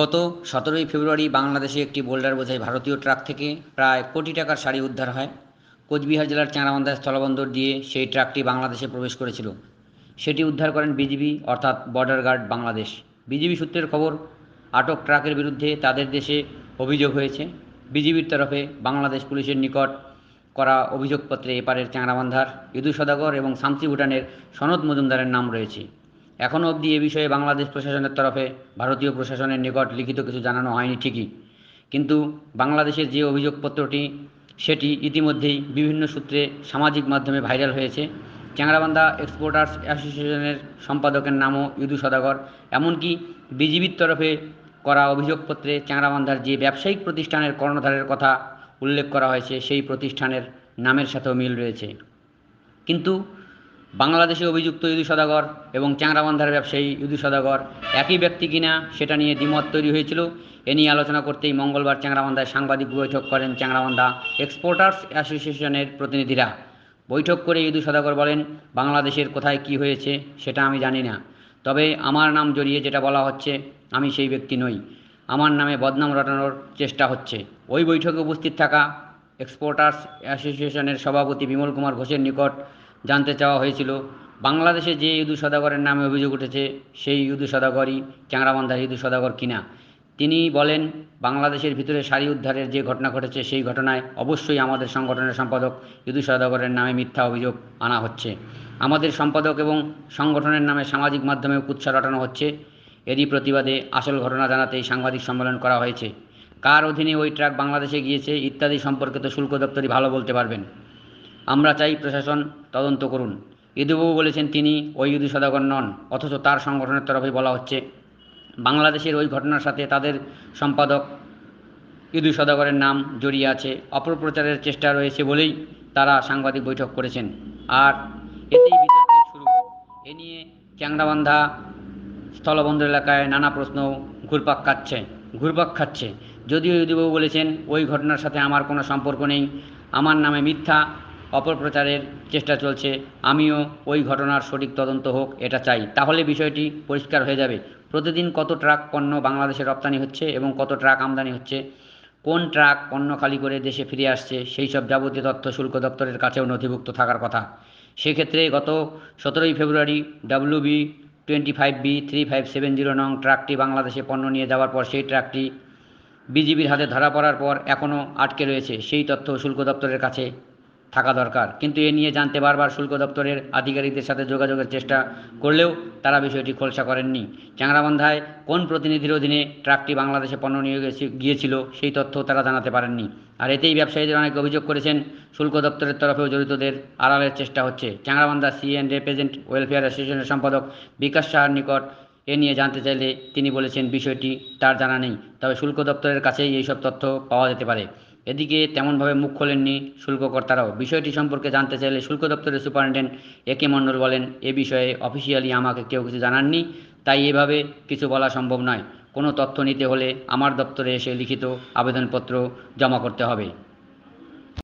গত সতেরোই ফেব্রুয়ারি বাংলাদেশে একটি বোল্ডার বোঝাই ভারতীয় ট্রাক থেকে প্রায় কোটি টাকার শাড়ি উদ্ধার হয়। কোচবিহার জেলার চাঁড়াবান্ধা স্থলবন্দর দিয়ে সেই ট্রাকটি বাংলাদেশে প্রবেশ করেছিল। সেটি উদ্ধার করেন বিজিবি, অর্থাৎ বর্ডার গার্ড বাংলাদেশ। বিজিবি সূত্রের খবর, আটক ট্রাকের বিরুদ্ধে তাদের দেশে অভিযোগ হয়েছে। বিজিবির তরফে বাংলাদেশ পুলিশের নিকট করা অভিযোগপত্রে এপারের চাঁড়াবান্ধার ইদু সদাগর এবং শামসি ভুটানের সনদ মজুমদারের নাম রয়েছে। এখনও অবধি এ বিষয়ে বাংলাদেশ প্রশাসনের তরফে ভারতীয় প্রশাসনের নিকট লিখিত কিছু জানানো হয়নি ঠিকই। কিন্তু বাংলাদেশের যে অভিযোগপত্রটি, সেটি ইতিমধ্যেই বিভিন্ন সূত্রে সামাজিক মাধ্যমে ভাইরাল হয়েছে। চ্যাংরাবান্ধা এক্সপোর্টার্স অ্যাসোসিয়েশনের সম্পাদকের নামও ইদু সদাগর। এমনকি বিজিবির তরফে করা অভিযোগপত্রে চ্যাংরাবান্ধার যে ব্যবসায়িক প্রতিষ্ঠানের কর্ণধারের কথা উল্লেখ করা হয়েছে, সেই প্রতিষ্ঠানের নামের সাথেও মিল রয়েছে। কিন্তু বাংলাদেশে অভিযুক্ত ইদু সদাগর এবং চ্যাংরাবান্ধার ব্যবসায়ী ইদু সদাগর একই ব্যক্তি কিনা সেটা নিয়ে দ্বিমত তৈরি হয়েছিল। এ নিয়ে আলোচনা করতেই মঙ্গলবার চ্যাংরাবান্ধায় সাংবাদিক বৈঠক করেন চ্যাংরাবান্ধা এক্সপোর্টার্স অ্যাসোসিয়েশনের প্রতিনিধিরা। বৈঠক করে ইদু সদাগর বলেন, বাংলাদেশের কোথায় কি হয়েছে সেটা আমি জানি না। তবে আমার নাম জড়িয়ে যেটা বলা হচ্ছে, আমি সেই ব্যক্তি নই। আমার নামে বদনাম রটানোর চেষ্টা হচ্ছে। ওই বৈঠকে উপস্থিত থাকা এক্সপোর্টার্স অ্যাসোসিয়েশনের সভাপতি বিমল কুমার ঘোষের নিকট জানতে চাওয়া হয়েছিল। বাংলাদেশে যে ইদু সদাগরের নামে অভিযোগ উঠেছে, সেই ইদু সদাগরই চ্যাংরাবান্ধার ইদু সদাগর কিনা? তিনি বলেন, বাংলাদেশের ভিতরে শাড়ি উদ্ধারের যে ঘটনা ঘটেছে, সেই ঘটনায় অবশ্যই আমাদের সংগঠনের সম্পাদক ইদু সদাগরের নামে মিথ্যা অভিযোগ আনা হচ্ছে। আমাদের সম্পাদক এবং সংগঠনের নামে সামাজিক মাধ্যমে কুৎসা রটানো হচ্ছে। এরই প্রতিবাদে আসল ঘটনা জানাতে এই সাংবাদিক সম্মেলন করা হয়েছে। কার অধীনে ওই ট্রাক বাংলাদেশে গিয়েছে, ইত্যাদি সম্পর্কে তো শুল্ক দপ্তরই ভালো বলতে পারবেন। আমরা চাই প্রশাসন তদন্ত করুন। ইদুবাবু বলেছেন তিনি, ওই ইদু সদাগর নন, অথচ তার সংগঠনের তরফে বলা হচ্ছে, বাংলাদেশের ওই ঘটনার সাথে তাদের সম্পাদক ইদু সদাগরের নাম জড়িয়ে আছে। অপপ্রচারের চেষ্টা রয়েছে বলেই তারা সাংবাদিক বৈঠক করেছেন। আর এতেই বিতর্কের শুরু। এ নিয়ে চ্যাংরাবান্ধা স্থলবন্দর এলাকায় নানা প্রশ্ন ঘুরপাক খাচ্ছে ঘুরপাক খাচ্ছে। যদিও ইদুবাবু বলেছেন, ওই ঘটনার সাথে আমার কোনো সম্পর্ক নেই। আমার নামে মিথ্যা অপপ্রচারের চেষ্টা চলছে। আমিও ওই ঘটনার সঠিক তদন্ত হোক, এটা চাই। তাহলে বিষয়টি পরিষ্কার হয়ে যাবে। প্রতিদিন কত ট্রাক পণ্য বাংলাদেশে রপ্তানি হচ্ছে এবং কত ট্রাক আমদানি হচ্ছে? কোন ট্রাক পণ্য খালি করে দেশে ফিরে আসছে? সেই সব যাবতীয় তথ্য শুল্ক দপ্তরের কাছেও নথিভুক্ত থাকার কথা। সেক্ষেত্রে গত সতেরোই ফেব্রুয়ারি W B twenty five B three five seven zero নং ট্রাকটি বাংলাদেশে পণ্য নিয়ে যাওয়ার পর সেই ট্রাকটি বিজিবির হাতে ধরা পড়ার পর এখনও আটকে রয়েছে। সেই তথ্য শুল্ক দপ্তরের কাছে থাকা দরকার। কিন্তু এ নিয়ে জানতে বারবার শুল্ক দপ্তরের আধিকারিকদের সাথে যোগাযোগের চেষ্টা করলেও তারা বিষয়টি খোলসা করেননি। চ্যাংরাবান্ধায় কোন প্রতিনিধির অধীনে ট্রাকটি বাংলাদেশে পণ্য নিয়ে গিয়েছিল সেই তথ্য তারা জানাতে পারেননি। আর এতেই ব্যবসায়ীদের অনেক অভিযোগ করেছেন, শুল্ক দপ্তরের তরফেও জড়িতদের আড়ালের চেষ্টা হচ্ছে। Changrabandha C and represent welfare অ্যাসোসিয়েশনের সম্পাদক বিকাশ সাহার নিকট এ নিয়ে জানতে চাইলে তিনি বলেছেন, বিষয়টি তার জানা নেই। তবে শুল্ক দপ্তরের কাছেই এইসব তথ্য পাওয়া যেতে পারে। এদিকে তেমনভাবে মুখ খোলেননি শুল্ককর্তারাও। বিষয়টি সম্পর্কে জানতে চাইলে শুল্ক দপ্তরের সুপারিনটেন্ডেন্ট এ কে মণ্ডল বলেন, এ বিষয়ে অফিসিয়ালি আমাকে কেউ কিছু জানাননি, তাই এভাবে কিছু বলা সম্ভব নয়। কোনো তথ্য নিতে হলে আমার দপ্তরে এসে লিখিত আবেদনপত্র জমা করতে হবে।